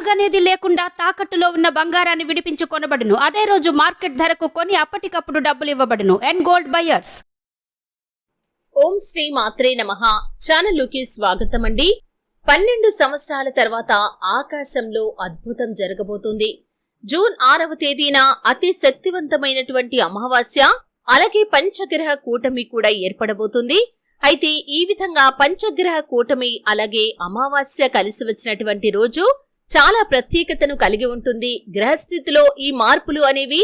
అడుగనేది లేకుండా తాకట్టులో ఉన్న బంగారాన్ని విడిపించి కొనబడును అదే రోజు మార్కెట్ ధరకు కొని అప్పటికప్పుడు డబ్బులు ఇవ్వబడును. ఎండ్ గోల్డ్ బయర్స్ ఓం శ్రీ మాత్రే నమ. ఛానల్లోకి స్వాగతం అండి పన్నెండు సంవత్సరాల తర్వాత ఆకాశంలో అద్భుతం జరగబోతుంది. జూన్ ఆరవ తేదీన అతి శక్తివంతమైనటువంటి అమావాస్య అలాగే పంచగ్రహ కూటమి కూడా ఏర్పడబోతుంది. అయితే ఈ విధంగా పంచగ్రహ కూటమి అలాగే అమావాస్య కలిసి వచ్చినటువంటి రోజు చాలా ప్రత్యేకతను కలిగి ఉంటుంది. గ్రహస్థితిలో ఈ మార్పులు అనేవి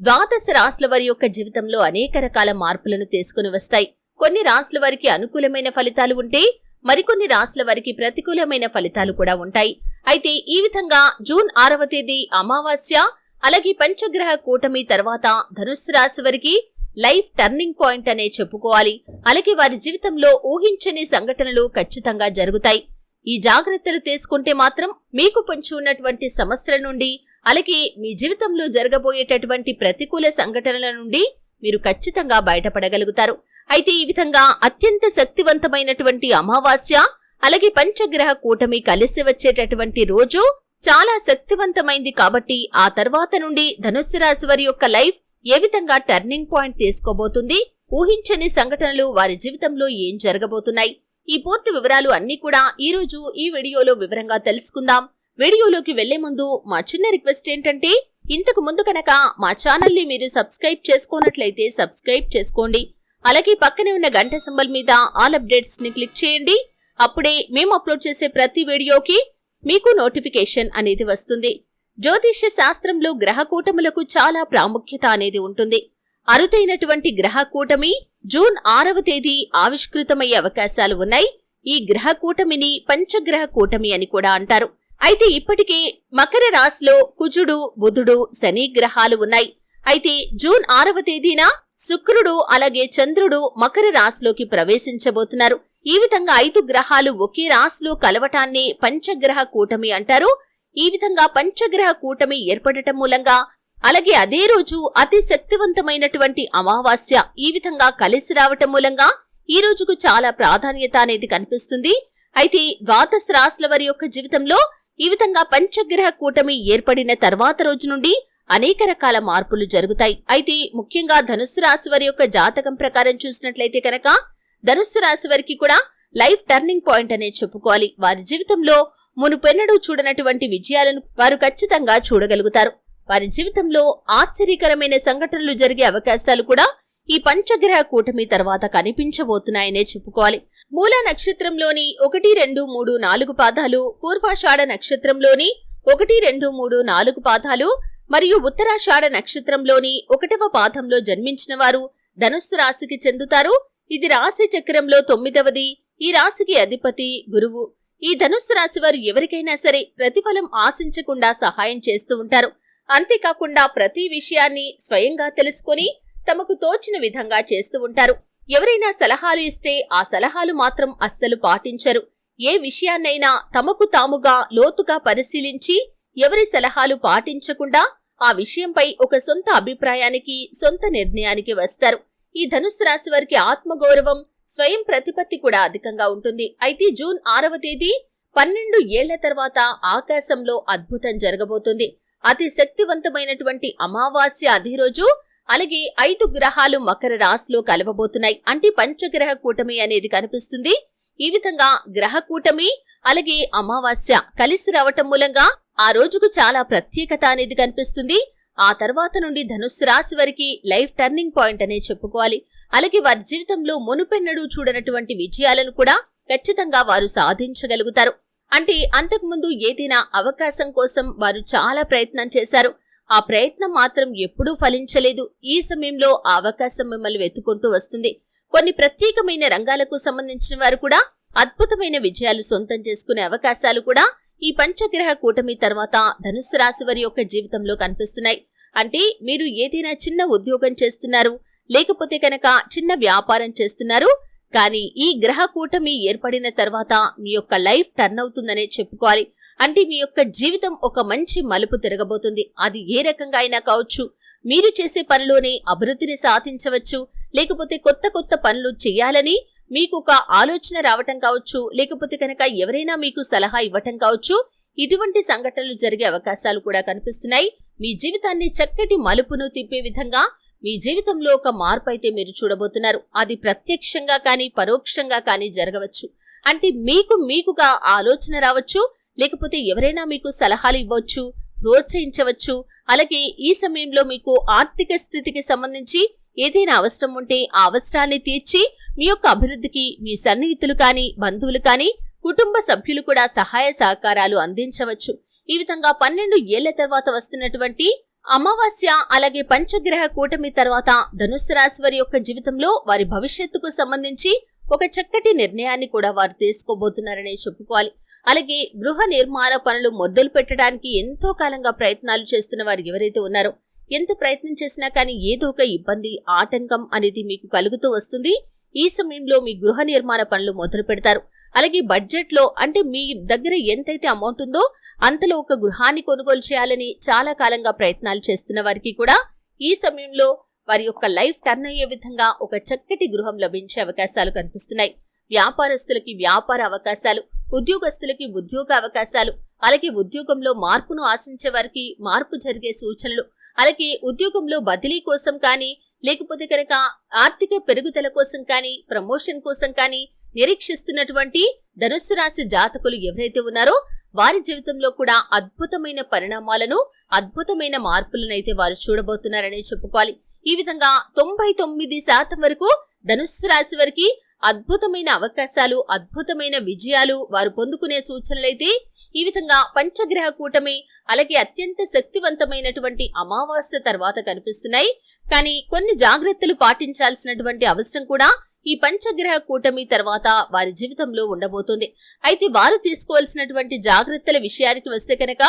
ద్వాదశ రాశుల వారి యొక్క జీవితంలో అనేక రకాల మార్పులను తీసుకుని వస్తాయి. కొన్ని రాశుల వారికి అనుకూలమైన ఫలితాలు ఉంటే మరికొన్ని రాశుల వారికి ప్రతికూలమైన ఫలితాలు కూడా ఉంటాయి. అయితే ఈ విధంగా జూన్ ఆరవ తేదీ అమావాస్య అలాగే పంచగ్రహ కూటమి తర్వాత ధనుస్సు రాశి వారికి లైఫ్ టర్నింగ్ పాయింట్ అనే చెప్పుకోవాలి. అలాగే వారి జీవితంలో ఊహించని సంఘటనలు ఖచ్చితంగా జరుగుతాయి. ఈ జాగ్రత్తలు తీసుకుంటే మాత్రం మీకు పొంచి ఉన్నటువంటి సమస్యల నుండి అలాగే మీ జీవితంలో జరగబోయేటటువంటి ప్రతికూల సంఘటనల నుండి మీరు ఖచ్చితంగా బయటపడగలుగుతారు. అయితే ఈ విధంగా అత్యంత శక్తివంతమైనటువంటి అమావాస్య అలాగే పంచగ్రహ కూటమి కలిసి వచ్చేటటువంటి రోజు చాలా శక్తివంతమైంది కాబట్టి ఆ తర్వాత నుండి ధనుస్సు రాశి వారి యొక్క లైఫ్ ఏ విధంగా టర్నింగ్ పాయింట్ తీసుకోబోతుంది ఊహించని సంఘటనలు వారి జీవితంలో ఏం జరగబోతున్నాయి. ఈ పూర్తి వివరాలు అన్ని కూడా ఈ రోజు ఈ వీడియోలో వివరంగా తెలుసుకుందాం. వీడియోలోకి వెళ్ళే ముందు మా చిన్న రిక్వెస్ట్ ఏంటంటే ఇంతకు ముందు కనుక మా ఛానల్ని మీరు సబ్స్క్రైబ్ చేసుకోనట్లయితే సబ్స్క్రైబ్ చేసుకోండి. అలాగే పక్కనే ఉన్న గంట సింబల్ మీద ఆల్ అప్డేట్స్ని క్లిక్ చేయండి. అప్పుడే మేము అప్లోడ్ చేసే ప్రతి వీడియోకి మీకు నోటిఫికేషన్ అనేది వస్తుంది. జ్యోతిష్య శాస్త్రంలో గ్రహ కూటములకు చాలా ప్రాముఖ్యత అనేది ఉంటుంది. అరుదైనటువంటి గ్రహ కూటమి జూన్ ఆరవ తేదీ ఆవిష్కృతమయ్యే అవకాశాలు ఉన్నాయి. ఈ గ్రహ కూటమిని పంచగ్రహ కూటమి అని కూడా అంటారు. అయితే ఇప్పటికే మకర రాశిలో కుజుడు బుధుడు శని గ్రహాలు ఉన్నాయి. అయితే జూన్ ఆరవ తేదీన శుక్రుడు అలాగే చంద్రుడు మకర రాశిలోకి ప్రవేశించబోతున్నారు. ఈ విధంగా ఐదు గ్రహాలు ఒకే రాశిలో కలవటాన్ని పంచగ్రహ కూటమి అంటారు. ఈ విధంగా పంచగ్రహ కూటమి ఏర్పడటం మూలంగా అలాగే అదే రోజు అతి శక్తివంతమైనటువంటి అమావాస్య ఈ విధంగా కలిసి రావటం మూలంగా ఈ రోజుకు చాలా ప్రాధాన్యత అనేది కనిపిస్తుంది. అయితే ద్వాదశ రాశుల వారి యొక్క జీవితంలో ఈ విధంగా పంచగ్రహ కూటమి ఏర్పడిన తర్వాత రోజు నుండి అనేక రకాల మార్పులు జరుగుతాయి. అయితే ముఖ్యంగా ధనుస్సు రాశి వారి యొక్క జాతకం ప్రకారం చూసినట్లయితే కనుక ధనుస్సు రాశి వారికి కూడా లైఫ్ టర్నింగ్ పాయింట్ అనే చెప్పుకోవాలి. వారి జీవితంలో మునుపెన్నడూ చూడనటువంటి విజయాలను వారు ఖచ్చితంగా చూడగలుగుతారు. వారి జీవితంలో ఆశ్చర్యకరమైన సంఘటనలు జరిగే అవకాశాలు కూడా ఈ పంచగ్రహ కూటమి తర్వాత కనిపించబోతున్నాయనే చెప్పుకోవాలి. మూల నక్షత్రంలోని ఒకటి రెండు మూడు నాలుగు పాదాలు పూర్వాషాఢ నక్షత్రంలోని ఒకటి రెండు మూడు నాలుగు పాదాలు మరియు ఉత్తరాషాఢ నక్షత్రంలోని ఒకటవ పాదంలో జన్మించిన వారు ధనుస్సు రాశికి చెందుతారు. ఇది రాశి చక్రంలో తొమ్మిదవది. ఈ రాశికి అధిపతి గురువు. ఈ ధనుస్సు రాశి వారు ఎవరికైనా సరే ప్రతిఫలం ఆశించకుండా సహాయం చేస్తూ ఉంటారు. అంతేకాకుండా ప్రతి విషయాన్ని స్వయంగా తెలుసుకొని తమకు తోచిన విధంగా చేస్తూ ఉంటారు. ఎవరైనా సలహాలు ఇస్తే ఆ సలహాలు మాత్రం అస్సలు పాటించరు. ఏ విషయాన్నైనా తమకు తాముగా లోతుగా పరిశీలించి ఎవరి సలహాలు పాటించకుండా ఆ విషయంపై ఒక సొంత అభిప్రాయానికి సొంత నిర్ణయానికి వస్తారు. ఈ ధనుసు రాశి వారికి ఆత్మగౌరవం స్వయం ప్రతిపత్తి కూడా అధికంగా ఉంటుంది. అయితే జూన్ ఆరవ తేదీ పన్నెండు ఏళ్ళ తర్వాత ఆకాశంలో అద్భుతం జరగబోతుంది. అతి శక్తివంతమైనటువంటి అమావాస్య అదే రోజు అలాగే ఐదు గ్రహాలు మకర రాశిలో కలవబోతున్నాయి. అంటే పంచగ్రహ కూటమి అనేది కనిపిస్తుంది. ఈ విధంగా గ్రహ కూటమి అలాగే అమావాస్య కలిసి రావటం మూలంగా ఆ రోజుకు చాలా ప్రత్యేకత అనేది కనిపిస్తుంది. ఆ తర్వాత నుండి ధనుస్సు రాశి వారికి లైఫ్ టర్నింగ్ పాయింట్ అనే చెప్పుకోవాలి. అలాగే వారి జీవితంలో మునుపెన్నడూ చూడనటువంటి విజయాలను కూడా ఖచ్చితంగా వారు సాధించగలుగుతారు. అంటే అంతకుముందు ఏదైనా అవకాశం కోసం వారు చాలా ప్రయత్నం చేశారు. ఆ ప్రయత్నం మాత్రం ఎప్పుడూ ఫలించలేదు. ఈ సమయంలో ఆ అవకాశం మిమ్మల్ని వెతుకుంటూ వస్తుంది. కొన్ని ప్రత్యేకమైన రంగాలకు సంబంధించిన వారు కూడా అద్భుతమైన విజయాలు సొంతం చేసుకునే అవకాశాలు కూడా ఈ పంచగ్రహ కూటమి తర్వాత ధనుసు రాశి వారి యొక్క జీవితంలో కనిపిస్తున్నాయి. అంటే మీరు ఏదైనా చిన్న ఉద్యోగం చేస్తున్నారు లేకపోతే కనుక చిన్న వ్యాపారం చేస్తున్నారు కానీ ఈ గ్రహ కూటమి ఏర్పడిన తర్వాత మీ యొక్క లైఫ్ టర్న్ అవుతుందనే చెప్పుకోవాలి. అంటే మీ యొక్క జీవితం ఒక మంచి మలుపు తిరగబోతుంది. అది ఏ రకంగా అయినా కావచ్చు మీరు చేసే పనిలోనే అభివృద్ధిని సాధించవచ్చు లేకపోతే కొత్త కొత్త పనులు చేయాలని మీకు ఒక ఆలోచన రావటం కావచ్చు లేకపోతే కనుక ఎవరైనా మీకు సలహా ఇవ్వటం కావచ్చు ఇటువంటి సంఘటనలు జరిగే అవకాశాలు కూడా కనిపిస్తున్నాయి. మీ జీవితాన్ని చక్కటి మలుపును తిప్పే విధంగా మీ జీవితంలో ఒక మార్పు అయితే మీరు చూడబోతున్నారు. అది ప్రత్యక్షంగా కానీ పరోక్షంగా కానీ జరగవచ్చు. అంటే మీకు మీకుగా ఆలోచన రావచ్చు. లేకపోతే ఎవరైనా మీకు సలహాలు ఇవ్వచ్చు ప్రోత్సహించవచ్చు. అలాగే ఈ సమయంలో మీకు ఆర్థిక స్థితికి సంబంధించి ఏదైనా అవసరం ఉంటే ఆ అవసరాన్ని తీర్చి మీ యొక్క అభివృద్ధికి మీ సన్నిహితులు కానీ బంధువులు కానీ కుటుంబ సభ్యులు కూడా సహాయ సహకారాలు అందించవచ్చు. ఈ విధంగా పన్నెండు ఏళ్ళ తర్వాత వస్తున్నటువంటి అమావాస్య అలాగే పంచగ్రహ కూటమి తర్వాత ధనుస్సు రాశి వారి యొక్క జీవితంలో వారి భవిష్యత్తుకు సంబంధించి ఒక చక్కటి నిర్ణయాన్ని కూడా వారు తీసుకోబోతున్నారనే చెప్పుకోవాలి. అలాగే గృహ నిర్మాణ పనులు మొదలు పెట్టడానికి ఎంతో కాలంగా ప్రయత్నాలు చేస్తున్న వారు ఎవరైతే ఉన్నారో ఎంత ప్రయత్నం చేసినా కానీ ఏదో ఒక ఇబ్బంది ఆటంకం అనేది మీకు కలుగుతూ వస్తుంది. ఈ సమయంలో మీ గృహ నిర్మాణ పనులు మొదలు పెడతారు. అలాగే బడ్జెట్లో అంటే మీ దగ్గర ఎంతైతే అమౌంట్ ఉందో అంతలో ఒక గృహాన్ని కొనుగోలు చేయాలని చాలా కాలంగా ప్రయత్నాలు చేస్తున్న వారికి కూడా ఈ సమయంలో వారి యొక్క లైఫ్ టర్న్ అయ్యే విధంగా ఒక చక్కటి గృహం లభించే అవకాశాలు కనిపిస్తున్నాయి. వ్యాపారస్తులకి వ్యాపార అవకాశాలు ఉద్యోగస్తులకి ఉద్యోగ అవకాశాలు అలాగే ఉద్యోగంలో మార్పును ఆశించే వారికి మార్పు జరిగే సూచనలు అలాగే ఉద్యోగంలో బదిలీ కోసం కానీ లేకపోతే కనుక ఆర్థిక పెరుగుదల కోసం కానీ ప్రమోషన్ కోసం కానీ నిరీక్షిస్తున్నటువంటి ధనుస్సు రాశి జాతకులు ఎవరైతే ఉన్నారో వారి జీవితంలో కూడా అద్భుతమైన పరిణామాలను అద్భుతమైన మార్పులనైతే వారు చూడబోతున్నారని చెప్పుకోవాలి. ఈ విధంగా తొంభై తొమ్మిది శాతం వరకు ధనుస్సు రాశి వారికి అద్భుతమైన అవకాశాలు అద్భుతమైన విజయాలు వారు పొందుకునే సూచనలైతే ఈ విధంగా పంచగ్రహ కూటమి అలాగే అత్యంత శక్తివంతమైనటువంటి అమావాస్య తర్వాత కనిపిస్తున్నాయి. కానీ కొన్ని జాగ్రత్తలు పాటించాల్సినటువంటి అవసరం కూడా ఈ పంచగ్రహ కూటమి తర్వాత వారి జీవితంలో ఉండబోతుంది. అయితే వారు తీసుకోవాల్సినటువంటి జాగ్రత్తల విషయానికి వస్తే కనుక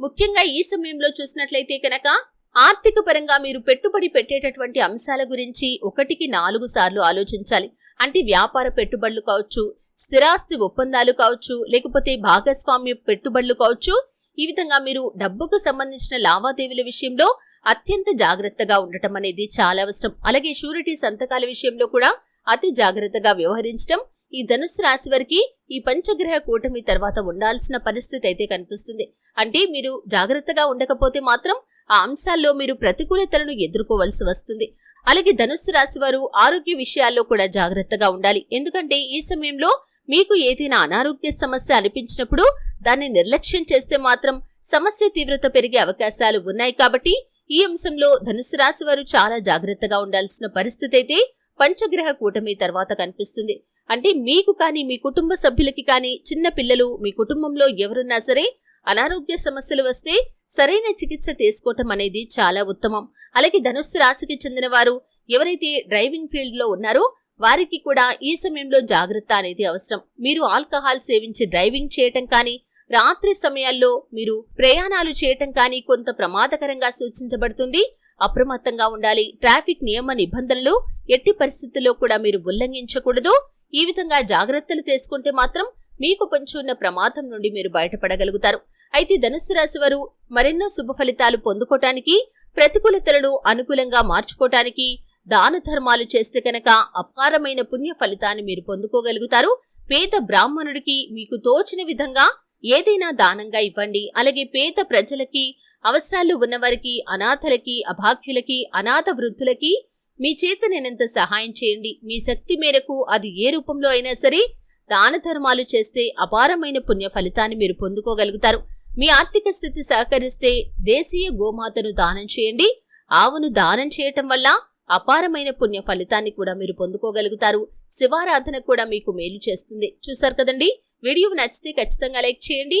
ముఖ్యంగా ఈ సమయంలో చూసినట్లయితే కనుక ఆర్థిక పరంగా మీరు పెట్టుబడి పెట్టేటటువంటి అంశాల గురించి ఒకటికి నాలుగు సార్లు ఆలోచించాలి. అంటే వ్యాపార పెట్టుబడులు కావచ్చు స్థిరాస్తి ఒప్పందాలు కావచ్చు లేకపోతే భాగస్వామ్య పెట్టుబడులు కావచ్చు ఈ విధంగా మీరు డబ్బుకు సంబంధించిన లావాదేవీల విషయంలో అత్యంత జాగ్రత్తగా ఉండటం అనేది చాలా అవసరం. అలాగే షూరిటీ సంతకాల విషయంలో కూడా అతి జాగ్రత్తగా వ్యవహరించడం ఈ ధనుసు రాశి వారికి ఈ పంచగ్రహ కూటమి తర్వాత ఉండాల్సిన పరిస్థితి అయితే కనిపిస్తుంది. అంటే మీరు జాగ్రత్తగా ఉండకపోతే మాత్రం ఆ అంశాల్లో మీరు ప్రతికూలతలను ఎదుర్కోవలసి వస్తుంది. అలాగే ధనుస్సు రాశి వారు ఆరోగ్య విషయాల్లో కూడా జాగ్రత్తగా ఉండాలి. ఎందుకంటే ఈ సమయంలో మీకు ఏదైనా అనారోగ్య సమస్య అనిపించినప్పుడు దాన్ని నిర్లక్ష్యం చేస్తే మాత్రం సమస్య తీవ్రత పెరిగే అవకాశాలు ఉన్నాయి కాబట్టి ఈ అంశంలో ధనుసు రాశి వారు చాలా జాగ్రత్తగా ఉండాల్సిన పరిస్థితి అయితే పంచగ్రహ కూటమి తర్వాత కనిపిస్తుంది. అంటే మీకు కానీ మీ కుటుంబ సభ్యులకి కానీ చిన్న పిల్లలు మీ కుటుంబంలో ఎవరున్నా సరే అనారోగ్య సమస్యలు వస్తే సరైన చికిత్స తీసుకోవటం అనేది చాలా ఉత్తమం. అలాగే ధనుస్సు రాశికి చెందిన వారు ఎవరైతే డ్రైవింగ్ ఫీల్డ్లో ఉన్నారో వారికి కూడా ఈ సమయంలో జాగ్రత్త అనేది అవసరం. మీరు ఆల్కహాల్ సేవించి డ్రైవింగ్ చేయటం కానీ రాత్రి సమయాల్లో మీరు ప్రయాణాలు చేయటం కానీ కొంత ప్రమాదకరంగా సూచించబడుతుంది. అప్రమత్తంగా ఉండాలి. ట్రాఫిక్ నియమ నిబంధనలు ఎట్టి పరిస్థితుల్లో కూడా మీరు ఉల్లంఘించకూడదు. ఈ విధంగా జాగ్రత్తలు తీసుకుంటే మాత్రం మీకు కొంచెం ఉన్న ప్రమాదం నుండి మీరు బయటపడగలుగుతారు. అయితే ధనుసు రాశి వారు మరెన్నో శుభ ఫలితాలు పొందుకోటానికి ప్రతికూలతలను అనుకూలంగా మార్చుకోటానికి దాన ధర్మాలు చేస్తే కనుక అపారమైన పుణ్య ఫలితాన్ని మీరు పొందుకోగలుగుతారు. పేద బ్రాహ్మణుడికి మీకు తోచిన విధంగా ఏదైనా దానంగా ఇవ్వండి. అలాగే పేద ప్రజలకి అవసరాలు ఉన్నవారికి అనాథలకి అభాగ్యులకి అనాథ వృద్ధులకి మీ చేత నేనంత సహాయం చేయండి? మీ శక్తి మేరకు అది ఏ రూపంలో అయినా సరే దాన ధర్మాలు చేస్తే అపారమైన పుణ్య ఫలితాన్ని మీరు పొందుకోగలుగుతారు. మీ ఆర్థిక స్థితి సహకరిస్తే దేశీయ గోమాతను దానం చేయండి. ఆవును దానం చేయటం వల్ల అపారమైన పుణ్య ఫలితాన్ని కూడా మీరు పొందుకోగలుగుతారు. శివారాధన కూడా మీకు మేలు చేస్తుంది. చూసారు కదండి? వీడియో నచ్చితే ఖచ్చితంగా లైక్ చేయండి.